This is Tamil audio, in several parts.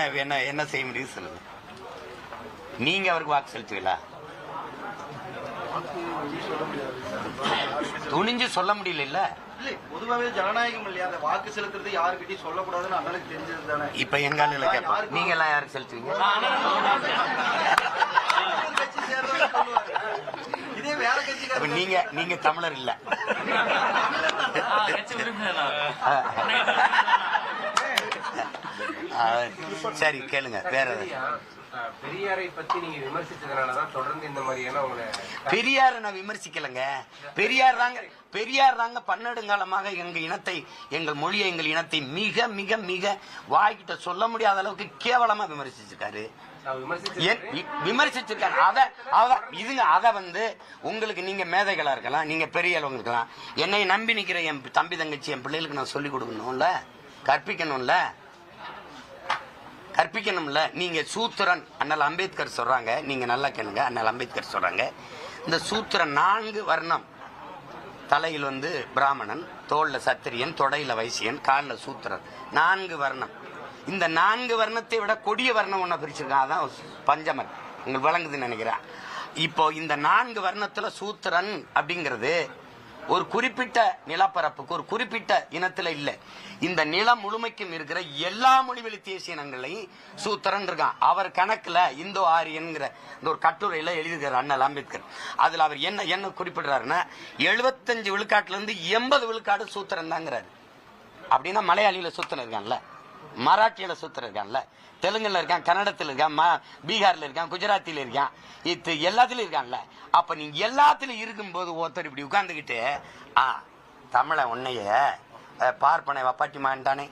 என்ன என்ன என்ன செய்ய முடியும் சொல்லுங்க நீங்க அவருக்கு வாக்கு செலுத்துவீங்களா? துணிஞ்சு சொல்ல முடியல இல்ல? இல்லை பொதுவாகவே ஜனநாயகம் இல்லையா? அந்த வாக்கு செலுத்துறது யாருக்கிட்டையும் சொல்லக்கூடாதுன்னு அண்ணனுக்கு தெரிஞ்சது தானே? இப்ப எங்க ஆளுல கேட்பாங்க நீங்க எல்லாம் யாருக்கு செலுத்துவீங்க. இதே வேற நீங்க நீங்க தமிழர் இல்ல. சரி கேளுங்க. வேற பெரியாரை பத்தி நீங்க விமர்சிச்சதுனாலதான் தொடர்ந்து இந்த மாதிரியான உங்களை பெரியார நான் விமர்சிக்கலங்க. பெரியார் தாங்க பெரியார் தாங்க பன்னெடுங்காலமாக எங்க இனத்தை எங்கள் மொழியை எங்கள் இனத்தை மிக மிக மிக வாய்கிட்ட சொல்ல முடியாத அளவுக்கு கேவலமா விமர்சிச்சிருக்காரு. விமர்சிச்சிருக்காரு. அத அத இதுங்க அத வந்து உங்களுக்கு நீங்க மேதைகளா இருக்கலாம் நீங்க பெரிய அளவுங்க இருக்கலாம் என்னை நம்பி நிக்கிற என் தம்பி தங்கச்சி என் பிள்ளைகளுக்கு நான் சொல்லி கொடுக்கணும்ல? கற்பிக்கணும்ல? கற்பிக்கணும்ல நீங்க சூத்திரன் அண்ணல் அம்பேத்கர் சொல்றாங்க. நீங்க நல்லா கேளுங்க அண்ணல் அம்பேத்கர் சொல்றாங்க. இந்த சூத்திரன் நான்கு வர்ணம். தலையில் வந்து பிராமணன் தோளில் சத்திரியன் தொடையில வைசியன் காலில் சூத்திரன். நான்கு வர்ணம். இந்த நான்கு வர்ணத்தை விட கொடிய வர்ணம் ஒன்று பிரிச்சிருக்கான். அதான் பஞ்சமர் உங்களுக்கு விளங்குதுன்னு நினைக்கிறேன். இப்போ இந்த நான்கு வர்ணத்தில் சூத்திரன் அப்படிங்கிறது ஒரு குறிப்பிட்ட நிலப்பரப்புக்கு ஒரு குறிப்பிட்ட இனத்துல இல்ல. இந்த நிலம் முழுமைக்கும் இருக்கிற எல்லா மொழிவெளி தேசிய இனங்களையும் சூத்திரன் இருக்கான். அவர் கணக்குல இந்தோ ஆரியன்கிற இந்த ஒரு கட்டுரையில எழுதுகிறார் அண்ணல் அம்பேத்கர். அதுல அவர் என்ன என்ன குறிப்பிடுறாருன்னா எழுபத்தஞ்சு விழுக்காட்டுல இருந்து எண்பது விழுக்காடு சூத்திரன் தாங்கிறாரு. அப்படின்னா மலையாளியில சூத்திரன் இருக்கான்ல. மராட்டியில சுத்துற இருக்கான்ல தெலுங்குல இருக்கான் கன்னடத்துல இருக்கான் ம- பீகார்ல இருக்கான் குஜராத்தில இருக்கான். இது எல்லாத்துலயும் இருக்கான்ல. அப்ப நீ எல்லாத்துலயும் இருக்கும்போது ஒருத்தர் இப்படி உட்காந்துக்கிட்டு ஆ தமிழ உன்னைய பார்ப்பனை வப்பாட்டி மகன்தானே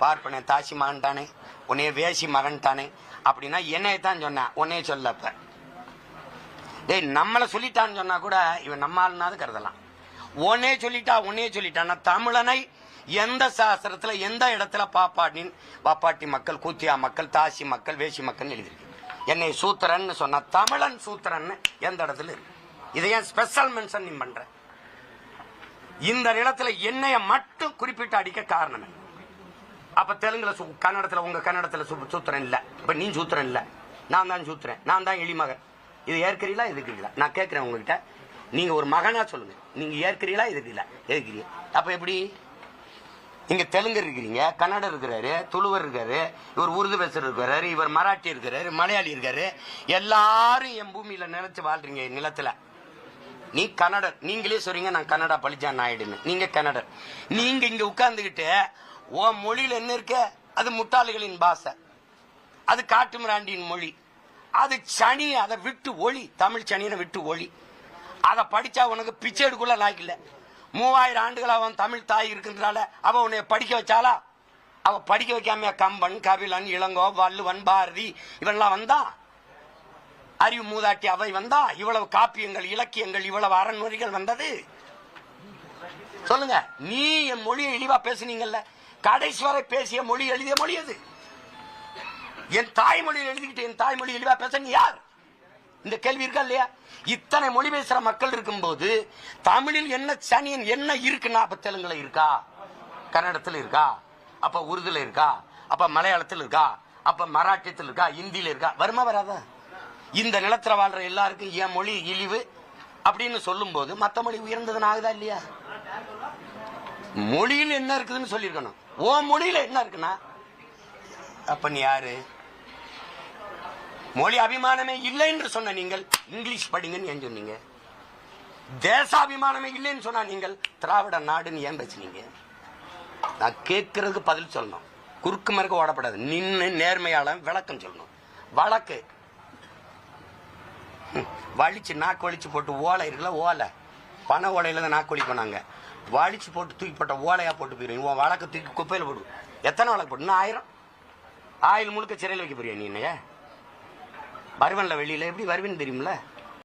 பார்ப்பனை தாசி மாண்டானே உன்னைய வேசி மகன்தானே அப்படின்னா என்னைய தான் சொன்னேன். உன்னைய சொல்லப்ப. டேய் நம்மளை சொல்லிட்டான்னு சொன்னா கூட இவன் நம்ம ஆளுனாது கருதலாம். உன்னே சொல்லிட்டா உன்னே சொல்லிட்டான்னா தமிழனை எந்த சாஸ்திரத்துல எந்த இடத்துல பாப்பாட்டின் பாப்பாட்டி மக்கள் கூத்தியா மக்கள் தாசி மக்கள் வேசி மக்கள் எழுதியிருக்கு என்னை சூத்திரன்னு சொன்னா தமிழன் சூத்திரன்னு எந்த இடத்துல இருக்கு? இதை ஏன் ஸ்பெஷல் மென்ஷன் நீ பண்ற இந்த நிலத்துல என்னைய மட்டும் குறிப்பிட்டு அடிக்க காரணம் என்ன? அப்ப தெலுங்குல சு- கன்னடத்துல உங்க கன்னடத்துல சு- சூத்திரன் இல்ல. இப்ப நீ சூத்திரன் இல்ல. நான் தான் சூத்திரன். நான் தான் எளிமகன் இது ஏற்கிறீங்களா எதுக்குறீங்களா நான் கேட்கிறேன் உங்ககிட்ட. நீங்க ஒரு மகனா சொல்லுங்க. நீங்க ஏற்கிறீங்களா எதுக்குறீங்களா எதுக்குறீங்க அப்ப எப்படி? இங்க தெலுங்கு இருக்கிறீங்க கன்னடம் இருக்கிறாரு துளுவர் இருக்காரு இவர் உருது பேசுறது இருக்கிறாரு இவர் மராட்டி இருக்கிறாரு மலையாளி இருக்காரு. எல்லாரும் என் பூமியில நினைச்சு வாழ்றீங்க நிலத்துல. நீ கன்னடர். நீங்களே சொல்றீங்க நான் கன்னடா பழிச்சான் ஆயிடுன்னு நீங்க கன்னடர். நீங்க இங்க உட்கார்ந்துகிட்டு ஓ மொழியில என்ன இருக்க? அது முட்டாளிகளின் பாஷை. அது காட்டுமிராண்டியின் மொழி. அது சனி அதை விட்டு ஒளி. தமிழ் சனியை விட்டு ஒளி. அதை படிச்சா உனக்கு பிச்சை எடுக்குள்ள லாய்க்கில்ல மூவாயிரம் ஆண்டுகள் அவன் தமிழ் தாய் இருக்கின்றால அவன் உன்னை படிக்க வச்சாலா அவ படிக்க வைக்காம கம்பன் கபிலன் இளங்கோ வள்ளுவன் பாரதி இவெல்லாம் வந்தா? அறிவு மூதாட்டி அவை வந்தா? இவ்வளவு காப்பியங்கள் இலக்கியங்கள் இவ்வளவு அறநுறைகள் வந்தது? சொல்லுங்க. நீ என் மொழியை இழிவா பேசுனீங்கல்ல. கடைசி வரை பேசிய மொழி எழுதிய மொழி அது என் தாய்மொழியில் எழுதிக்கிட்டு என் தாய்மொழி இழிவா பேச நீ யார்? இந்த கேள்வி இருக்கா இல்லையா? இத்தனை மொழி பேசுற மக்கள் இருக்கும்போது தமிழில் என்ன சனியன் என்ன இருக்குன்னா அப்ப தெலுங்குல இருக்கா? கன்னடத்துல இருக்கா? அப்ப உருதுல இருக்கா? அப்ப மலையாளத்தில் இருக்கா? அப்ப மராட்டியத்தில் இருக்கா? இந்தியில இருக்கா? வருமா வராதா? இந்த நிலத்துல வாழ்ற எல்லாருக்கும் என் மொழி இழிவு அப்படின்னு சொல்லும்போது மத்த மொழி உயர்ந்ததுன்னு ஆகுதா இல்லையா? மொழியில் என்ன இருக்குதுன்னு சொல்லியிருக்கணும். ஓ மொழியில என்ன இருக்குன்னா அப்ப நீ யாரு? மொழி அபிமானமே இல்லை என்று சொன்ன நீங்கள் இங்கிலீஷ் படிங்கன்னு ஏன் சொன்னீங்க? தேசாபிமானமே இல்லைன்னு சொன்னா நீங்கள் திராவிட நாடுன்னு ஏன் பேசுனீங்க? நான் கேட்கறதுக்கு பதில் சொல்லணும். குறுக்கு மறுக்க ஓடப்படாது. நின்று நேர்மையால விளக்கம் சொல்லணும். வழக்கு. வலிச்சு நாக்கு வலிச்சு போட்டு ஓலை இருக்குல்ல ஓலை. பண ஓலையில தான் நாக்கு வலி வலிச்சு போட்டு தூக்கி போட்ட ஓலையா போட்டு போயிருவீங்க உன் வழக்கு தூக்கி குப்பையில் போடு. எத்தனை வழக்கு போட்டு இன்னும் ஆயிரம்? ஆயில் முழுக்க சிறையில் வைக்க போறியா நீ என்னையா? வருவன்ல வெளியில? எப்படி வருவேன்னு தெரியுமில்ல